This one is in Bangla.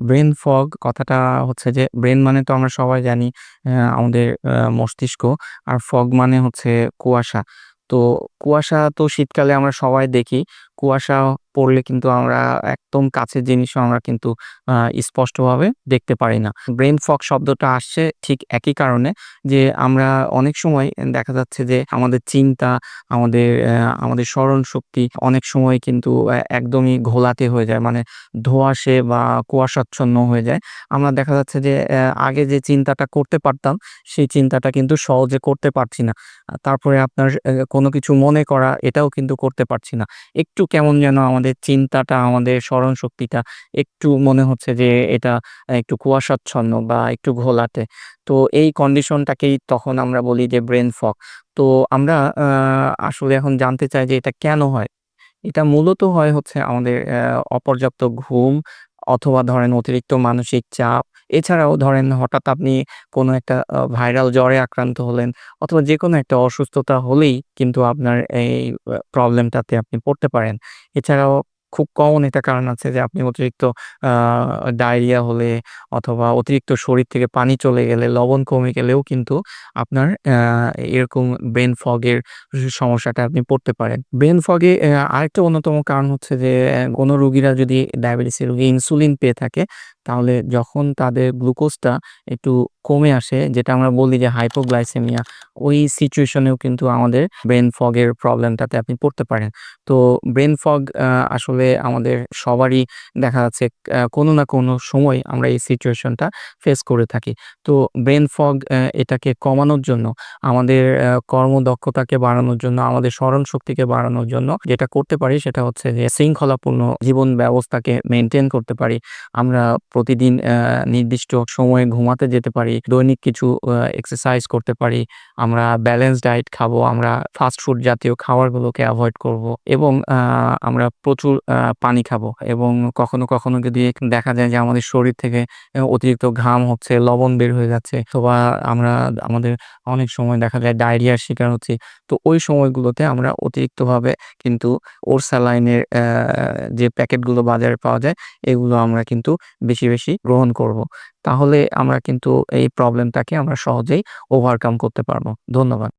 ব্রেন ফগ কথাটা হচ্ছে যে ব্রেন মানে তো আমরা সবাই জানি আমাদের মস্তিষ্ক। আর ফগ মানে হচ্ছে কুয়াশা। তো কুয়াশা তো শীতকালে আমরা সবাই দেখি। কুয়াশা পড়লে কিন্তু আমরা একদম কাছের জিনিসও আমরা কিন্তু স্পষ্টভাবে দেখতে পারি না। ব্রেন ফগ শব্দটা আসছে ঠিক একই কারণে যে আমরা অনেক সময় দেখা যাচ্ছে যে আমাদের চিন্তা, আমাদের আমাদের স্মরণশক্তি অনেক সময় কিন্তু একদমই ঘোলাটে হয়ে যায়। মানে ধোঁয়াশে বা কুয়াশাচ্ছন্ন হয়ে যায়। আমরা দেখা যাচ্ছে যে আগে যে চিন্তাটা করতে পারতাম, সেই চিন্তাটা কিন্তু সহজে করতে পারছি না। তারপরে আপনার কোনো কিছু মনে করা এটাও কিন্তু করতে পারছি না। একটু কেমন যেন আমাদের চিন্তাটা, আমাদের স্মরণশক্তিটা একটু মনে হচ্ছে যে এটা একটু কুয়াশাচ্ছন্ন বা একটু ঘোলাটে। তো এই কন্ডিশনটাকেই তখন আমরা বলি যে ব্রেইন ফগ। তো আমরা আসলে এখন জানতে চাই যে এটা কেন হয়? এটা মূলত হয় হচ্ছে আমাদের অপর্যাপ্ত ঘুম অথবা ধরেন অতিরিক্ত মানসিক চাপ। এছাড়াও ধরেন হঠাৎ আপনি কোনো একটা ভাইরাল জ্বরে আক্রান্ত হলেন অথবা যেকোনো একটা অসুস্থতা হলেই কিন্তু আপনার এই প্রবলেমটাতে আপনি পড়তে পারেন। এছাড়াও খুব কমন একটা কারণ আছে যে আপনি অতিরিক্ত ডায়রিয়া হলে অথবা অতিরিক্ত শরীর থেকে পানি চলে গেলে, লবণ কমে গেলেও কিন্তু আপনার এরকম ব্রেইন ফগের স সমস্যাটায় আপনি পড়তে পারেন। ব্রেইন ফগে আরেকটা অন্যতম কারণ হচ্ছে যে কোনো রোগীরা যদি ডায়াবেটিসের রোগী ইনসুলিন পেয়ে থাকে, তাহলে যখন তাদের গ্লুকোজটা একটু কমে আসে, যেটা আমরা বলি যে হাইপোগ্লাইসেমিয়া, ওই সিচুয়েশন এও কিন্তু আমাদের ব্রেন ফগের প্রবলেমটাতে আপনি পড়তে পারেন। তো ব্রেন ফগ আসলে আমাদের সবারই দেখা যাচ্ছে কোনো না কোনো সময় আমরা এই সিচুয়েশনটা ফেস করে থাকি। তো ব্রেন ফগ এটাকে কমানোর জন্য আমাদের কর্মদক্ষতাকে বাড়ানোর জন্য, আমাদের স্মরণশক্তিকে বাড়ানোর জন্য যেটা করতে পারি সেটা হচ্ছে যে শৃঙ্খলাপূর্ণ জীবন ব্যবস্থাকে মেনটেন করতে পারি। আমরা প্রতিদিন নির্দিষ্ট সময়ে ঘুমাতে যেতে পারি। দৈনিক কিছু এক্সারসাইজ করতে পারি। আমরা ব্যালেন্স ডায়েট খাব। আমরা ফাস্ট ফুড জাতীয় খাবারগুলোকে অ্যাভয়েড করব এবং আমরা প্রচুর পানি খাব এবং কখনো, কখনো যদি দেখা যায় যে আমাদের শরীর থেকে অতিরিক্ত ঘাম হচ্ছে, লবণ বের হয়ে যাচ্ছে অথবা আমরা আমাদের অনেক সময় দেখা যায় ডায়রিয়ার শিকার হচ্ছে তো ওই সময়গুলোতে আমরা অতিরিক্তভাবে কিন্তু ওরসালাইনের অ্যা যে প্যাকেটগুলো বাজারে পাওয়া যায়, এগুলো আমরা কিন্তু বেশি, বেশি গ্রহণ করব। তাহলে আমরা কিন্তু এই প্রবলেমটাকে আমরা সহজেই ওভারকাম করতে পারব। ধন্যবাদ।